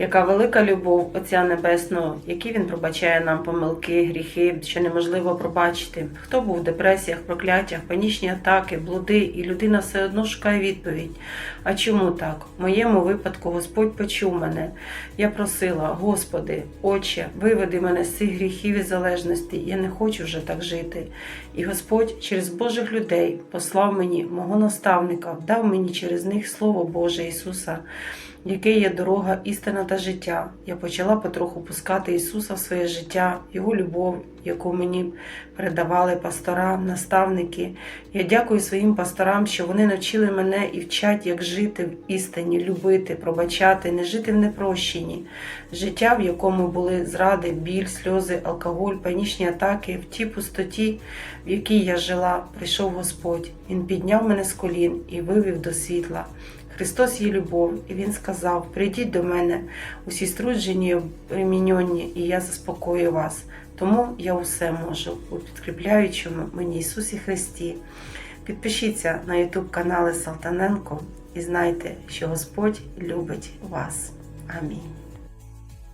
Яка велика любов Отця Небесного, які він пробачає нам помилки, гріхи, що неможливо пробачити. Хто був в депресіях, прокляттях, панічні атаки, блуди, і людина все одно шукає відповідь. А чому так? В моєму випадку Господь почув мене. Я просила, Господи, Отче, виведи мене з цих гріхів і залежностей. Я не хочу вже так жити. І Господь через Божих людей послав мені мого наставника, дав мені через них Слово Боже Ісуса, яке є дорога, істина та життя. Я почала потроху пускати Ісуса в своє життя, Його любов, яку мені передавали пастора, наставники. Я дякую своїм пасторам, що вони навчили мене і вчать, як жити в істині, любити, пробачати, не жити в непрощенні. Життя, в якому були зради, біль, сльози, алкоголь, панічні атаки, в тій пустоті, в якій я жила, прийшов Господь. Він підняв мене з колін і вивів до світла. Христос є любов, і Він сказав: Прийдіть до мене, усі струджені й і я заспокою вас. Тому я усе можу у підкріпляючому мені Ісусі Христі. Підпишіться на YouTube канали Салтаненко і знайте, що Господь любить вас. Амінь.